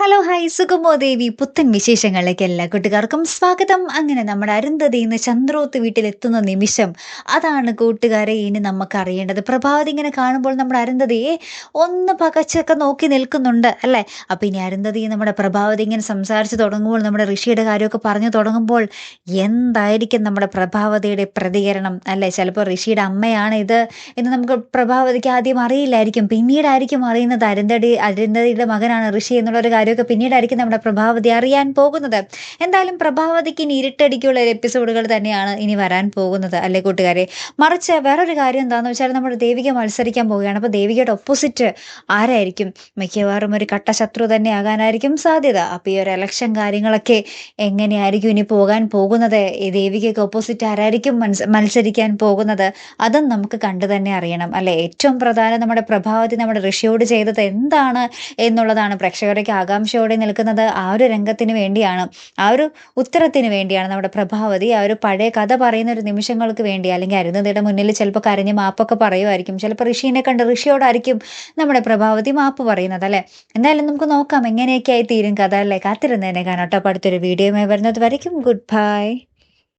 Hello hi. സുഗമോ ദേവി പുത്തൻ വിശേഷങ്ങളിലേക്ക് എല്ലാ കൂട്ടുകാർക്കും സ്വാഗതം. അങ്ങനെ നമ്മുടെ അരുന്ധതി ഇന്ന് ചന്ദ്രോത്ത് വീട്ടിലെത്തുന്ന നിമിഷം അതാണ് കൂട്ടുകാരെ ഇനി നമുക്ക് അറിയേണ്ടത് പ്രഭാതി ഇങ്ങനെ കാണുമ്പോൾ നമ്മുടെ അരുന്ധതിയെ ഒന്ന് പകച്ചൊക്കെ നോക്കി നിൽക്കുന്നുണ്ട് അല്ലേ? അപ്പം ഇനി അരുന്ധതി നമ്മുടെ പ്രഭാവതി ഇങ്ങനെ സംസാരിച്ച് തുടങ്ങുമ്പോൾ നമ്മുടെ ഋഷിയുടെ കാര്യമൊക്കെ പറഞ്ഞു തുടങ്ങുമ്പോൾ എന്തായിരിക്കും നമ്മുടെ പ്രഭാവതിയുടെ പ്രതികരണം അല്ലേ? ചിലപ്പോൾ ഋഷിയുടെ അമ്മയാണ് ഇത് എന്ന് നമുക്ക് പ്രഭാവതിക്ക് ആദ്യം അറിയില്ലായിരിക്കും. പിന്നീടായിരിക്കും അറിയുന്നത് അരുന്ധതി അരുന്ധതിയുടെ മകനാണ് ഋഷി എന്നുള്ളൊരു കാര്യമൊക്കെ പിന്നീടായിരിക്കും നമ്മുടെ പ്രഭാവതി അറിയാൻ പോകുന്നത്. എന്തായാലും പ്രഭാവതിക്ക് ഇനി ഇരുട്ടടിക്കുള്ള എപ്പിസോഡുകൾ തന്നെയാണ് ഇനി വരാൻ പോകുന്നത്. അല്ലേ കൂട്ടുകാരെ? മറിച്ച് വേറൊരു കാര്യം എന്താണെന്ന് വെച്ചാൽ നമ്മുടെ ദേവിക മത്സരിക്കാൻ പോവുകയാണ്. അപ്പോൾ ദേവികയുടെ ഒപ്പോസിറ്റ് ആരായിരിക്കും? മിക്കവാറും ഒരു കട്ട ശത്രു തന്നെ ആകാനായിരിക്കും സാധ്യത. അപ്പോൾ ഈ ഒരു എലക്ഷൻ കാര്യങ്ങളൊക്കെ എങ്ങനെയായിരിക്കും ഇനി പോകാൻ പോകുന്നത്? ഈ ദേവികയ്ക്ക് ഓപ്പോസിറ്റ് ആരായിരിക്കും മത്സരിക്കാൻ പോകുന്നത്? അതും നമുക്ക് കണ്ടു തന്നെ അറിയണം. അല്ലെ? ഏറ്റവും പ്രധാനം നമ്മുടെ പ്രഭാവതി നമ്മുടെ ഋഷിയോട് ചെയ്തത് എന്താണ് എന്നുള്ളതാണ് പ്രേക്ഷകരൊക്കെ ആകാംക്ഷയോടെ നിൽക്കുന്നത് ആ ഒരു രംഗത്തിന് വേണ്ടിയാണ്. ആ ഒരു ഉത്തരത്തിന് വേണ്ടിയാണ് നമ്മുടെ പ്രഭാവതി ആ ഒരു പഴയ കഥ പറയുന്ന ഒരു നിമിഷങ്ങൾക്ക് വേണ്ടി അല്ലെങ്കിൽ അരുന്നതിയുടെ മുന്നിൽ ചിലപ്പോൾ കരഞ്ഞ് മാപ്പൊക്കെ പറയുമായിരിക്കും. ചിലപ്പോൾ ഋഷീനെ കണ്ട് ഋഷിയോടായിരിക്കും നമ്മുടെ പ്രഭാവതി മാപ്പ് പറയുന്നത് അല്ലേ? എന്തായാലും നമുക്ക് നോക്കാം എങ്ങനെയൊക്കെ ആയി തീരും കഥ അല്ലേ? കാത്തിരുന്നതിനെ കാണാട്ടോ അടുത്തൊരു വീഡിയോയുമായി വരുന്നത് വരയ്ക്കും. Good bye.